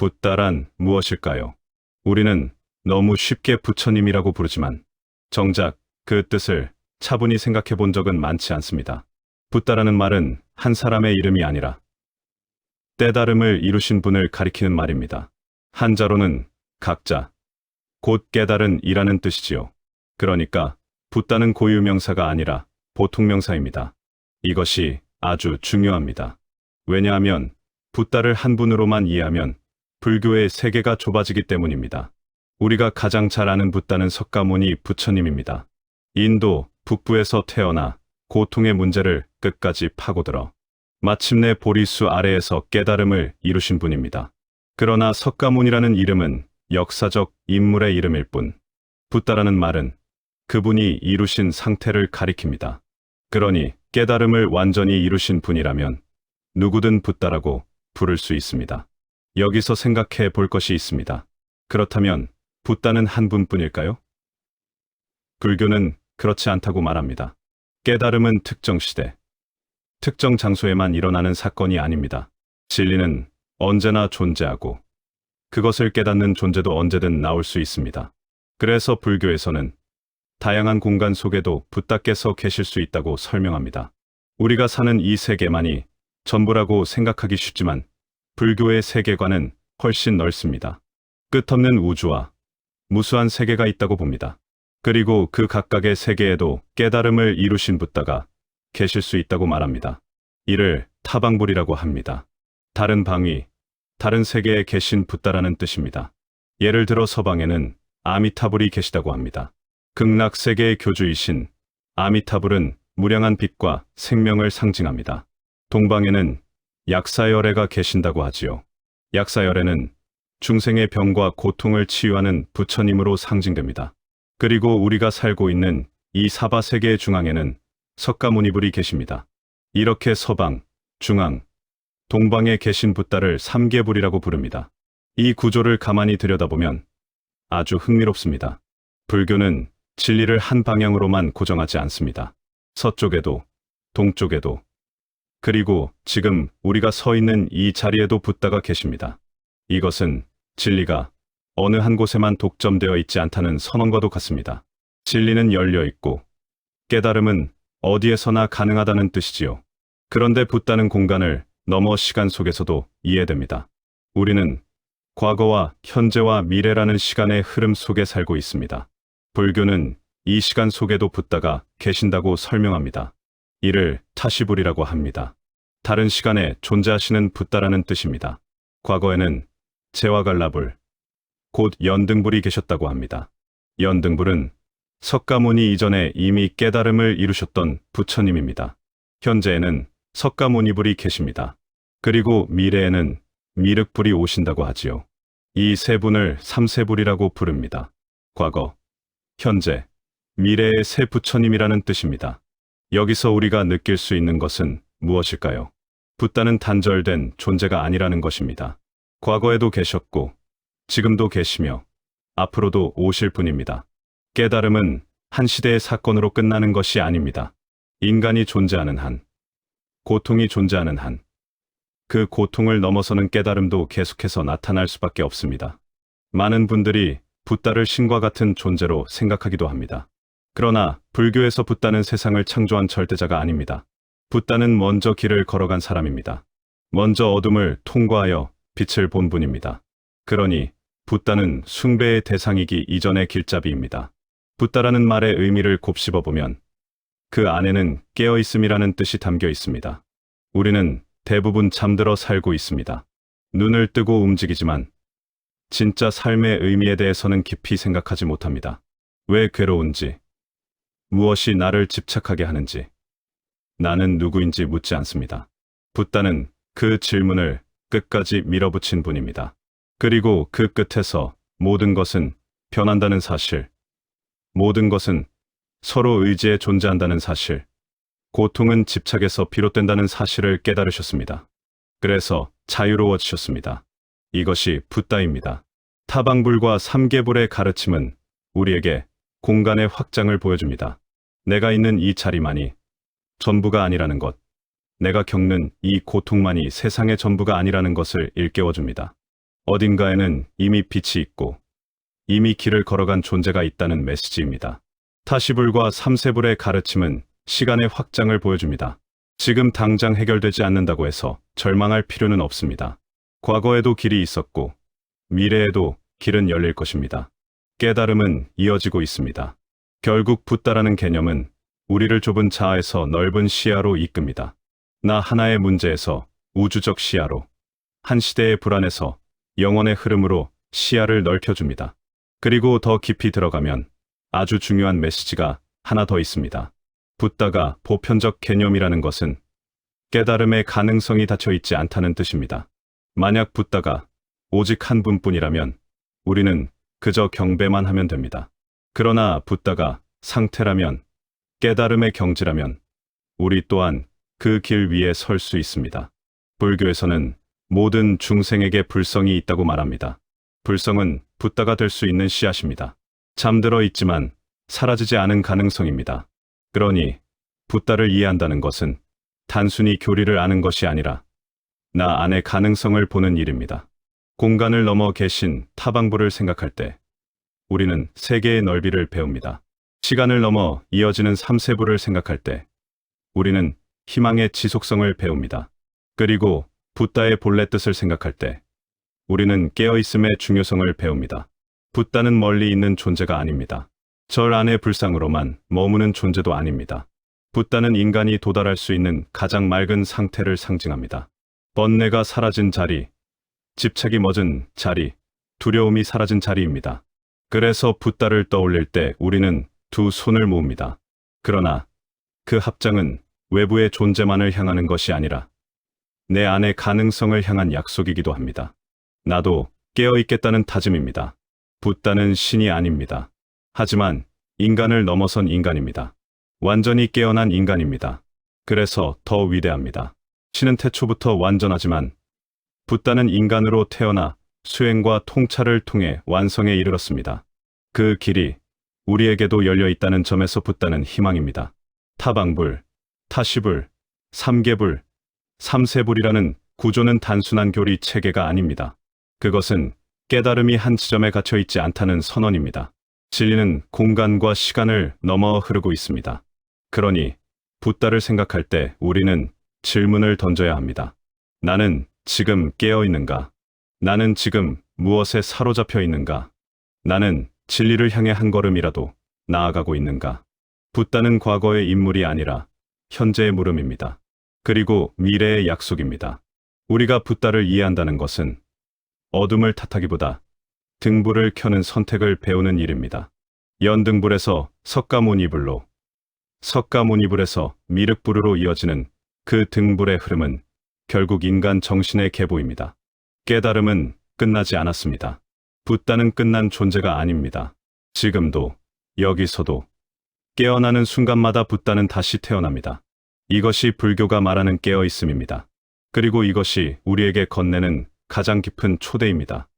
붓다란 무엇일까요? 우리는 너무 쉽게 부처님이라고 부르지만 정작 그 뜻을 차분히 생각해 본 적은 많지 않습니다. 붓다라는 말은 한 사람의 이름이 아니라 때다름을 이루신 분을 가리키는 말입니다. 한자로는 각자, 곧 깨달은 이라는 뜻이지요. 그러니까 붓다는 고유명사가 아니라 보통명사입니다. 이것이 아주 중요합니다. 왜냐하면 붓다를 한 분으로만 이해하면 불교의 세계가 좁아지기 때문입니다. 우리가 가장 잘 아는 붓다는 석가모니 부처님입니다. 인도 북부에서 태어나 고통의 문제를 끝까지 파고들어 마침내 보리수 아래에서 깨달음을 이루신 분입니다. 그러나 석가모니라는 이름은 역사적 인물의 이름일 뿐, 붓다라는 말은 그분이 이루신 상태를 가리킵니다. 그러니 깨달음을 완전히 이루신 분이라면 누구든 붓다라고 부를 수 있습니다. 여기서 생각해 볼 것이 있습니다. 그렇다면 붓다는 한 분뿐일까요? 불교는 그렇지 않다고 말합니다. 깨달음은 특정 시대, 특정 장소에만 일어나는 사건이 아닙니다. 진리는 언제나 존재하고 그것을 깨닫는 존재도 언제든 나올 수 있습니다. 그래서 불교에서는 다양한 공간 속에도 붓다께서 계실 수 있다고 설명합니다. 우리가 사는 이 세계만이 전부라고 생각하기 쉽지만 불교의 세계관은 훨씬 넓습니다. 끝없는 우주와 무수한 세계가 있다고 봅니다. 그리고 그 각각의 세계에도 깨달음을 이루신 붓다가 계실 수 있다고 말합니다. 이를 타방불이라고 합니다. 다른 방위, 다른 세계에 계신 붓다라는 뜻입니다. 예를 들어 서방에는 아미타불이 계시다고 합니다. 극락 세계의 교주이신 아미타불은 무량한 빛과 생명을 상징합니다. 동방에는 약사열애가 계신다고 하지요. 약사열애는 중생의 병과 고통을 치유하는 부처님으로 상징됩니다. 그리고 우리가 살고 있는 이 사바 세계의 중앙에는 석가모니불이 계십니다. 이렇게 서방, 중앙, 동방에 계신 붓다를 삼계불이라고 부릅니다. 이 구조를 가만히 들여다보면 아주 흥미롭습니다. 불교는 진리를 한 방향으로만 고정하지 않습니다. 서쪽에도, 동쪽에도, 그리고 지금 우리가 서 있는 이 자리에도 붓다가 계십니다. 이것은 진리가 어느 한 곳에만 독점되어 있지 않다는 선언과도 같습니다. 진리는 열려 있고 깨달음은 어디에서나 가능하다는 뜻이지요. 그런데 붓다는 공간을 넘어 시간 속에서도 이해됩니다. 우리는 과거와 현재와 미래라는 시간의 흐름 속에 살고 있습니다. 불교는 이 시간 속에도 붓다가 계신다고 설명합니다. 이를 타시불이라고 합니다. 다른 시간에 존재하시는 붓다라는 뜻입니다. 과거에는 제와갈라불, 곧 연등불이 계셨다고 합니다. 연등불은 석가모니 이전에 이미 깨달음을 이루셨던 부처님입니다. 현재에는 석가모니불이 계십니다. 그리고 미래에는 미륵불이 오신다고 하지요. 이 세 분을 삼세불이라고 부릅니다. 과거, 현재, 미래의 세 부처님이라는 뜻입니다. 여기서 우리가 느낄 수 있는 것은 무엇일까요? 붓다는 단절된 존재가 아니라는 것입니다. 과거에도 계셨고, 지금도 계시며, 앞으로도 오실 분입니다. 깨달음은 한 시대의 사건으로 끝나는 것이 아닙니다. 인간이 존재하는 한, 고통이 존재하는 한, 그 고통을 넘어서는 깨달음도 계속해서 나타날 수밖에 없습니다. 많은 분들이 붓다를 신과 같은 존재로 생각하기도 합니다. 그러나 불교에서 붓다는 세상을 창조한 절대자가 아닙니다. 붓다는 먼저 길을 걸어간 사람입니다. 먼저 어둠을 통과하여 빛을 본 분입니다. 그러니 붓다는 숭배의 대상이기 이전의 길잡이입니다. 붓다라는 말의 의미를 곱씹어 보면 그 안에는 깨어 있음이라는 뜻이 담겨 있습니다. 우리는 대부분 잠들어 살고 있습니다. 눈을 뜨고 움직이지만 진짜 삶의 의미에 대해서는 깊이 생각하지 못합니다. 왜 괴로운지, 무엇이 나를 집착하게 하는지, 나는 누구인지 묻지 않습니다. 붓다는 그 질문을 끝까지 밀어붙인 분입니다. 그리고 그 끝에서 모든 것은 변한다는 사실, 모든 것은 서로 의지에 존재한다는 사실, 고통은 집착에서 비롯된다는 사실을 깨달으셨습니다. 그래서 자유로워지셨습니다. 이것이 붓다입니다. 타방불과 삼계불의 가르침은 우리에게 공간의 확장을 보여줍니다. 내가 있는 이 자리만이 전부가 아니라는 것, 내가 겪는 이 고통만이 세상의 전부가 아니라는 것을 일깨워줍니다. 어딘가에는 이미 빛이 있고 이미 길을 걸어간 존재가 있다는 메시지입니다. 타시불과 삼세불의 가르침은 시간의 확장을 보여줍니다. 지금 당장 해결되지 않는다고 해서 절망할 필요는 없습니다. 과거에도 길이 있었고 미래에도 길은 열릴 것입니다. 깨달음은 이어지고 있습니다. 결국 붓다라는 개념은 우리를 좁은 자아에서 넓은 시야로 이끕니다. 나 하나의 문제에서 우주적 시야로, 한 시대의 불안에서 영원의 흐름으로 시야를 넓혀줍니다. 그리고 더 깊이 들어가면 아주 중요한 메시지가 하나 더 있습니다. 붓다가 보편적 개념이라는 것은 깨달음의 가능성이 닫혀 있지 않다는 뜻입니다. 만약 붓다가 오직 한 분뿐이라면 우리는 그저 경배만 하면 됩니다. 그러나 붓다가 상태라면 깨달음의 경지라면 우리 또한 그 길 위에 설 수 있습니다. 불교에서는 모든 중생에게 불성이 있다고 말합니다. 불성은 붓다가 될 수 있는 씨앗입니다. 잠들어 있지만 사라지지 않은 가능성입니다. 그러니 붓다를 이해한다는 것은 단순히 교리를 아는 것이 아니라 나 안의 가능성을 보는 일입니다. 공간을 넘어 계신 타방부를 생각할 때 우리는 세계의 넓이를 배웁니다. 시간을 넘어 이어지는 삼세부를 생각할 때 우리는 희망의 지속성을 배웁니다. 그리고 붓다의 본래 뜻을 생각할 때 우리는 깨어있음의 중요성을 배웁니다. 붓다는 멀리 있는 존재가 아닙니다. 절 안의 불상으로만 머무는 존재도 아닙니다. 붓다는 인간이 도달할 수 있는 가장 맑은 상태를 상징합니다. 번뇌가 사라진 자리, 집착이 멎은 자리, 두려움이 사라진 자리입니다. 그래서 붓다를 떠올릴 때 우리는 두 손을 모읍니다. 그러나 그 합장은 외부의 존재만을 향하는 것이 아니라 내 안의 가능성을 향한 약속이기도 합니다. 나도 깨어있겠다는 다짐입니다. 붓다는 신이 아닙니다. 하지만 인간을 넘어선 인간입니다. 완전히 깨어난 인간입니다. 그래서 더 위대합니다. 신은 태초부터 완전하지만 붓다는 인간으로 태어나 수행과 통찰을 통해 완성에 이르렀습니다. 그 길이 우리에게도 열려 있다는 점에서 붓다는 희망입니다. 타방불, 타시불, 삼계불, 삼세불이라는 구조는 단순한 교리 체계가 아닙니다. 그것은 깨달음이 한 지점에 갇혀 있지 않다는 선언입니다. 진리는 공간과 시간을 넘어 흐르고 있습니다. 그러니 붓다를 생각할 때 우리는 질문을 던져야 합니다. 나는 지금 깨어 있는가? 나는 지금 무엇에 사로잡혀 있는가? 나는 진리를 향해 한 걸음이라도 나아가고 있는가? 붓다는 과거의 인물이 아니라 현재의 물음입니다. 그리고 미래의 약속입니다. 우리가 붓다를 이해한다는 것은 어둠을 탓하기보다 등불을 켜는 선택을 배우는 일입니다. 연등불에서 석가모니불로, 석가모니불에서 미륵불으로 이어지는 그 등불의 흐름은 결국 인간 정신의 계보입니다. 깨달음은 끝나지 않았습니다. 붓다는 끝난 존재가 아닙니다. 지금도, 여기서도, 깨어나는 순간마다 붓다는 다시 태어납니다. 이것이 불교가 말하는 깨어있음입니다. 그리고 이것이 우리에게 건네는 가장 깊은 초대입니다.